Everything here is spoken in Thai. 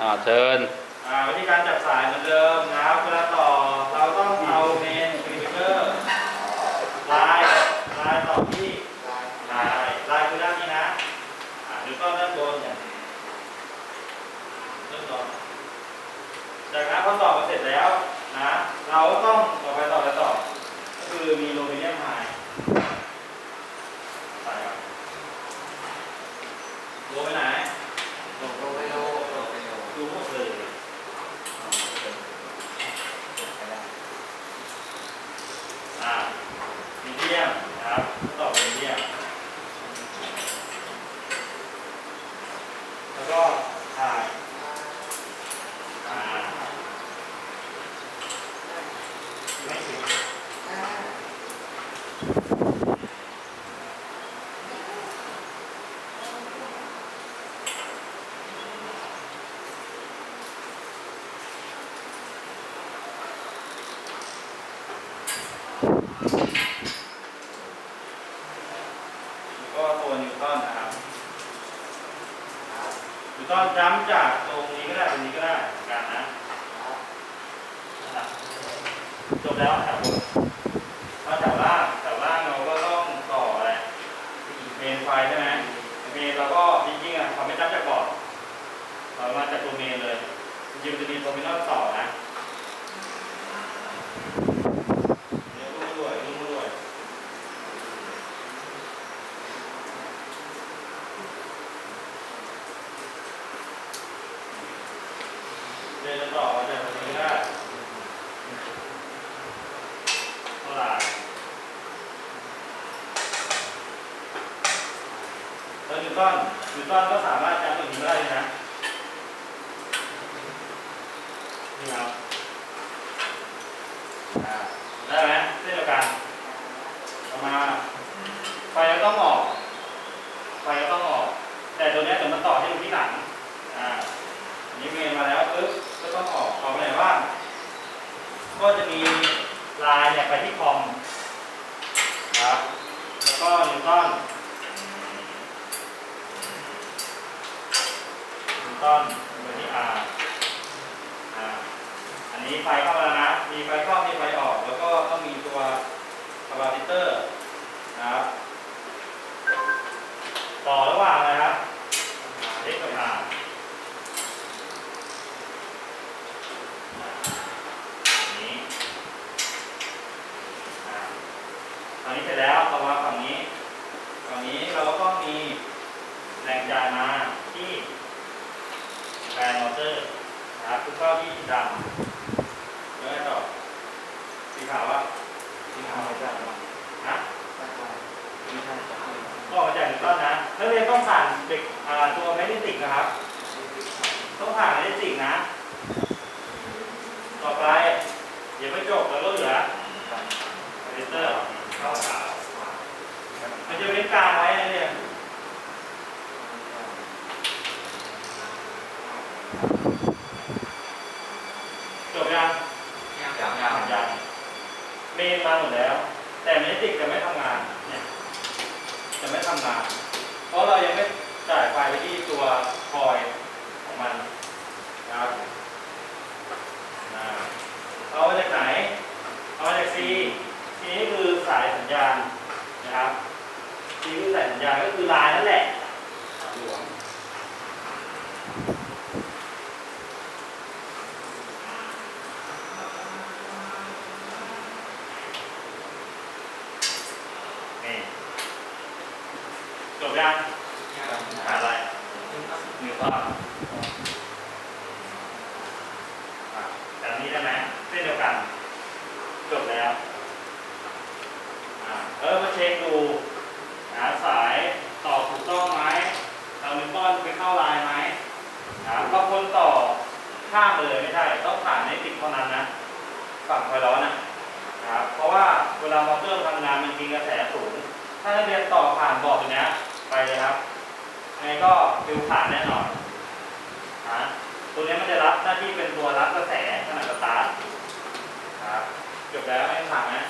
อ่าเชิญอ่าวิธีการจับสายเหมือนเดิมนะครับเวลาต่อเราต้องเอาเมนสปีกเกอร์ลายลายต่อที่ลายลายคือด้านนี้นะอ่าหรือก็ด้านบนเนี่ยเริ่มต่อจากนั้นพอต่อมาเสร็จแล้วนะ เราก็ต้องต่อไปต่อไปต่อ ก็คือมีโลมิเนียมไฮใส่ครับโลไปไหน โลโลไปโลโลไปโล ดูหมดเลย อ่ามีเดี ยมนะครับต่อไปมีเดียม แล้วก็ถ่ายอ่าไม่ถึงแล้วก็ตัวนิวตันนะครับ นิวตันจ้ำจากตรงนี้ก็ได้ตรงนี้ก็ได้เหมือนกันนะจบแล้วครับนถ้าแถวล่างแถวล่างเราก็ต้องต่ออะไรเมนไฟใช่ไหมเมนเราก็จริงๆอะเขาไม่จับจากบอร์ดเรามาจากตัวเมนเลยจริงๆมันจะมีโทมินอลต่อนะเดี๋ยวรู้ด้วยรู้ด้วย เดินต่อจากตรงนี้ได้เท่าไหร่แล้วนิวตันนิวตันก็สามารถจำตรงนี้ได้นะนี่ครับอ่าได้ไหมเช่นเดียวกันต่อมาไฟก็ต้องออก ไฟก็ต้องออก แต่ตัวเนี้ยเดี๋ยวมันต่อให้ดูที่หลังอ่า อันนี้เมนมาแล้วปึ๊บก็ต้องออกออกไปไหนบ้าง ก็จะมีลายเนี่ยไปที่คอมนะครับ แล้วก็นิวตันนิวตันไปที่ R อ่าอันนี้ไฟเข้ามาแล้วนะ มีไฟเข้ามีไฟออก แล้วก็ต้องมีตัวคาปาซิเตอร์นะครับ ต่อระหว่างอะไรครับเล็กกับ R อย่างนี้อ่าฝั่งนี้เสร็จแล้วต่อมาฝั่งนี้ ฝั่ง นี้เราก็ต้องมีแรงจ่ายมาที่แฟนมอเตอร์นะครับคือเข้าที่ดำแล้วไงต่อสีขาวอะสีขาวไม่ใช่หรอนะก็ออกมาจากนิวตันนะนักเรียนต้องผ่านเด็กตัวแมกเนติกนะครับ ต้องผ่านแมกเนติกนะ ต่อไปยังไม่จบแล้วก็เหลือคอมพิวเตอร์เข้าขา กลางไว้นะเนี่ยจบยังยังยังยังเมนมาหมดแล้ว แต่เมติกจะไม่ทำงานเนี่ยจะไม่ทำงาน เพราะเรายังไม่จ่ายไฟไปที่ตัวคอยของมันนะครับอ่าเอามาจากไหน เอามาจาก C C นี่คือสายสัญญาณนะครับ C คือ สายสัญญาก็คือลายนั่นแหละหลวงนี่จบยังหาอะไรนิวตันอะแบบนี้ได้ไหมเส้นเดียวกัน จบแล้วอ่าเออมาเช็คดูหาสายต่อถูกต้องไหมเอานิ้วก้อนไปเข้าลายไหมนะครับบางคนต่อข้ามเลยไม่ใช่ ต้องผ่านในติดเท่านั้นนะ ฝั่งไฟร้อนนะนะครับ เพราะว่าเว ลามอเตอร์ทำงานมันกินกระแสสูง ถ้านักเรียนต่อผ่านบอร์ดตัวนี้ไปเลยครับไงก็ฟิวขาดแน่นอนนะตัวนี้มันจะรับหน้าที่เป็นตัวรับกระแสขณะสตาร์ทครับจบแล้วไม่ผ่ามนะ